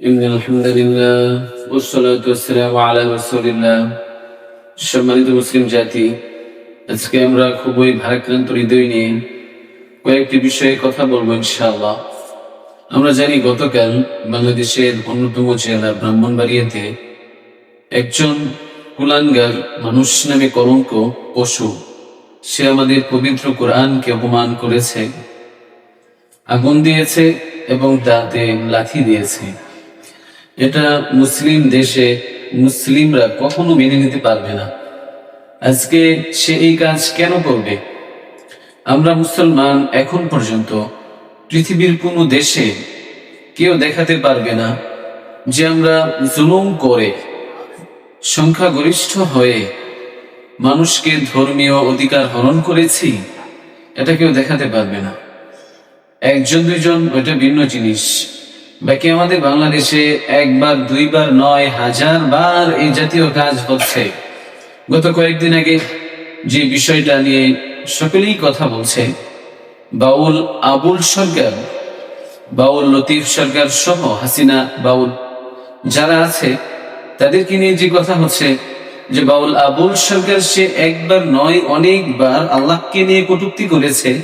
إن الحمد لله والصلاة والسلام على رسول الله সম্মানিত মুসলিম জাতি আজকে আমরা খুবই ভারাক্রান্ত হৃদয় নিয়ে কয়েকটি বিষয়ে কথা বলবো ইনশাআল্লাহ আমরা জানি গতকাল বাংলাদেশের অন্যতম জেলা ব্রাহ্মণবাড়িয়াতে একজন কুলাঙ্গার মানুষ নামে কলঙ্ক পশু সে আমাদের পবিত্র কোরআনকে অপমান করেছে আগুন দিয়েছে এবং তাতে লাথি দিয়েছে এটা মুসলিম দেশে মুসলিমরা কখনো মেনে নিতে পারবে না। আজকে সে এই কাজ কেন করবে? আমরা মুসলমান এখন পর্যন্ত পৃথিবীর কোনো দেশে কেউ দেখাতে পারবে না যে আমরা জুলুম করে সংখ্যাগরিষ্ঠ হয়ে মানুষকে ধর্মীয় অধিকার হরণ করেছি, এটা কেউ দেখাতে পারবে না। একজন দুজন, ওইটা ভিন্ন জিনিস। বাকি আমাদের বাংলাদেশে একবার, দুইবার, নয়, হাজার বার এই জাতীয় কাজ হচ্ছে। গত কয়েকদিন আগে যে বিষয়টা নিয়ে সকলেই কথা বলছে, বাউল আবুল সরকার, বাউল লতিফ সরকার সহ হাসিনা বাউল যারা আছে, তাদেরকে নিয়ে যে কথা হচ্ছে, যে বাউল আবুল সরকার সে একবার নয়, অনেকবার আল্লাহকে নিয়ে কটুক্তি করেছে,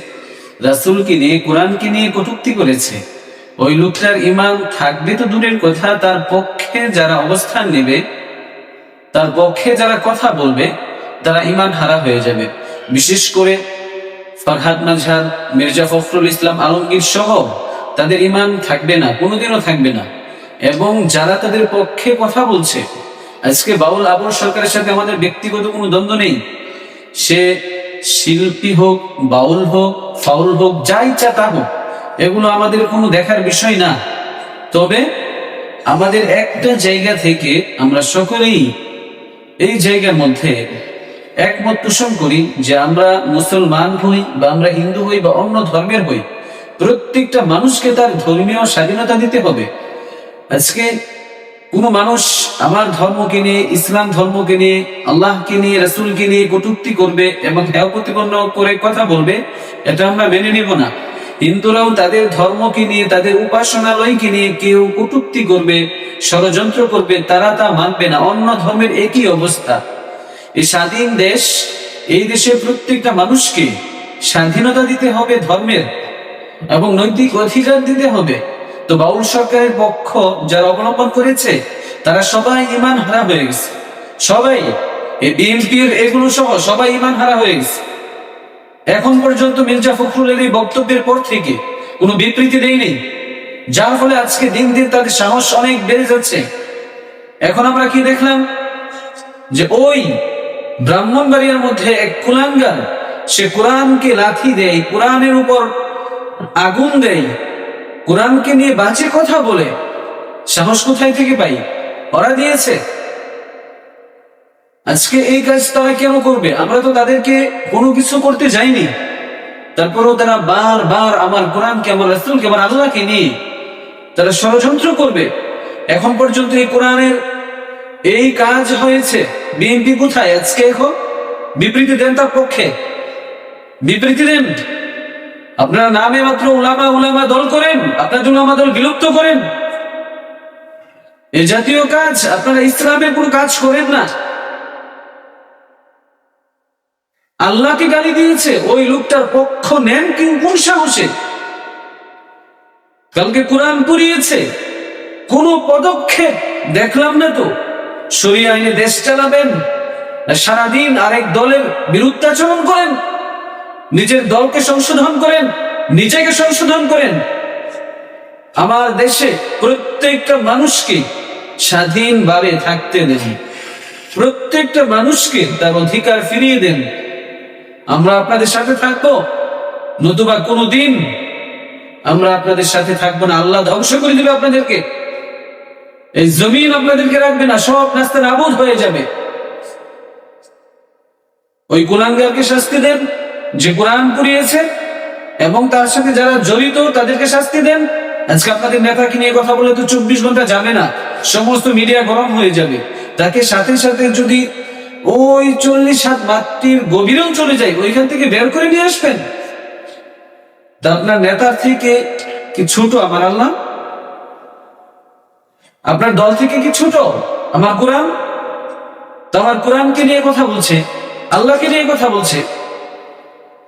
রাসুলকে নিয়ে, কোরআনকে নিয়ে কটুক্তি করেছে। ওই লোকটার ইমান থাকবে তো দূরের কথা, তার পক্ষে যারা অবস্থান নেবে, তার পক্ষে যারা কথা বলবে, তারা ইমান হারা হয়ে যাবে। বিশেষ করে ফরহাদ মাঝার মির্জা ফখরুল ইসলাম আলমগীর সহ তাদের ইমান থাকবে না, কোনোদিনও থাকবে না। এবং যারা তাদের পক্ষে কথা বলছে, আজকে বাউল আবুল সরকারের সাথে আমাদের ব্যক্তিগত কোনো দ্বন্দ্ব নেই। সে শিল্পী হোক, বাউল হোক, ফাউল হোক যা ইচ্ছা তা হোক এগুলো আমাদের কোনো দেখার বিষয় না। তবে আমাদের একটা জায়গা থেকে আমরা সকলেই এই জায়গার মধ্যে একমত পোষণ করি যে আমরা মুসলমান হই বা আমরা হিন্দু হই বা অন্য ধর্মের হই, প্রত্যেকটা মানুষকে তার ধর্মীয় স্বাধীনতা দিতে হবে। আজকে কোনো মানুষ আমার ধর্মকে নিয়ে, ইসলাম ধর্মকে নিয়ে, আল্লাহকে নিয়ে, রসুলকে নিয়ে কটুক্তি করবে এবং হেয় প্রতিপন্ন করে কথা বলবে, এটা আমরা মেনে নেব না। হিন্দুরাও তাদের ধর্মকে নিয়ে, তাদের উপাসনালয়কে নিয়ে কেউ কটুক্তি করবে, ষড়যন্ত্র করবে, তারা তা মানবে না। অন্য ধর্মের একই অবস্থা। এই স্বাধীন দেশ, এই দেশে প্রত্যেকটা মানুষকে স্বাধীনতা দিতে হবে ধর্মের এবং নৈতিক অধিকার দিতে হবে। তো বাউল সরকারের পক্ষ যারা অবলম্বন করেছে, তারা সবাই ইমান হারা হয়ে গেছে। সবাই বিএনপির এগুলো সহ সবাই ইমান হারা হয়ে গেছে। এখন পর্যন্ত মির্জা ফখরুলের এই বক্তব্যের পর থেকে কোনো বিবৃতি দেয়নি। যার ফলে আজকে দিন দিন তাদের সাহস অনেক বেড়ে যাচ্ছে। এখন আমরা কি দেখলাম? যে ওই ব্রাহ্মণবাড়িয়ার মধ্যে এক কুলাঙ্গার, সে কোরআনকে লাথি দেয়, কোরআনের উপর আগুন দেয়, কোরআনকে নিয়ে বাজে কথা বলে। সাহস কোথায় থেকে পাই? ওরা দিয়েছে। আজকে এই কাজ তারা কেন করবে? আমরা তো তাদেরকে কোনো কিছু করতে যাইনি। তারপরেও তারা বারবার আমার কোরআনকে, আমার রাসূলকে, আমার আল্লাহকে নিয়ে তারা ষড়যন্ত্র করবে। এখন পর্যন্ত এই কোরআনের এই কাজ হয়েছে। বিএনপি কোথায়? আজকে এখন বিবৃতি দেন তার পক্ষে। বিবৃতি দেন। আপনারা নামে মাত্র উলামা উলামা দল করেন। আপনার উলামা দল বিলুপ্ত করেন। এ জাতীয় কাজ, আপনারা ইসলামের কোনো কাজ করেন না। আল্লাহকে গালি দিয়েছে? ওই লোকটার পক্ষ নেন কি কোন সাহসে কালকে কোরআন পুড়িয়েছে। কোন পদক্ষেপ দেখলাম না তো। সরিয়ে আইনে দেশ চালাবেন সারাদিন আরেক দলের বিরুদ্ধাচরণ করেন, নিজের দলকে সংশোধন করেন, নিজেকে সংশোধন করেন। আমার দেশে প্রত্যেকটা মানুষকে স্বাধীনভাবে থাকতে দেন। প্রত্যেকটা মানুষকে তার অধিকার ফিরিয়ে দেন। আমরা আপনাদের সাথে থাকব। নতুবা কোনোদিন আমরা আপনাদের সাথে থাকব না। আল্লাহ ধ্বংস করে দিবে আপনাদেরকে। এই জমিন আপনাদেরকে রাখবে না, সব নাস্তা নাবুদ হয়ে যাবে। ওই কুলাঙ্গারকে শাস্তি দেন, যে কোরআন পুড়িয়েছে, এবং তার সাথে যারা জড়িত তাদেরকে শাস্তি দেন। আজকে আপনাদের নেতাকে নিয়ে কথা বলে তো চব্বিশ ঘণ্টা যাবে না। সমস্ত মিডিয়া গরম হয়ে যাবে। তাকে সাথে সাথে যদি ওই চল্লিশ হাত মাটির গভীরেও চলে যায় ওইখান থেকে বের করে নিয়ে আসবেন? আপনার নেতার থেকে কি ছোট আমার আল্লাহ? আপনার দল থেকে কি ছোট আমার কোরআন? তো আমার কোরআনকে নিয়ে কথা বলছে, আল্লাহকে নিয়ে কথা বলছে।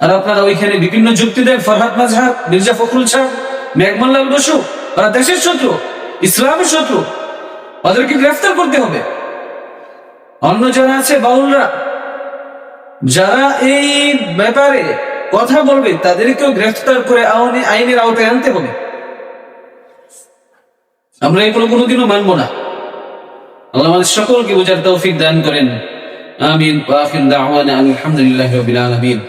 আর আপনারা ওইখানে বিভিন্ন যুক্তি দেন, ফরহাদ মাজহার মির্জা ফখরুল সাহ মেঘমল্লাল বসু, ওরা দেশের শত্রু, ইসলামের শত্রু। ওদেরকে গ্রেফতার করতে হবে। অন্য যারা আছে বাউলরা। যারা এই ব্যাপারে কথা বলবে, তাদেরকেও গ্রেফতার করে আওয়ামী আইনের আওতায় আনতে হবে। আমরা এগুলো কোনোদিনও মানবো না। আল্লাহ আমাদের সকলকে বোঝার তৌফিক দান করেন। আমিন। আলহামদুলিল্লাহ আলামিন।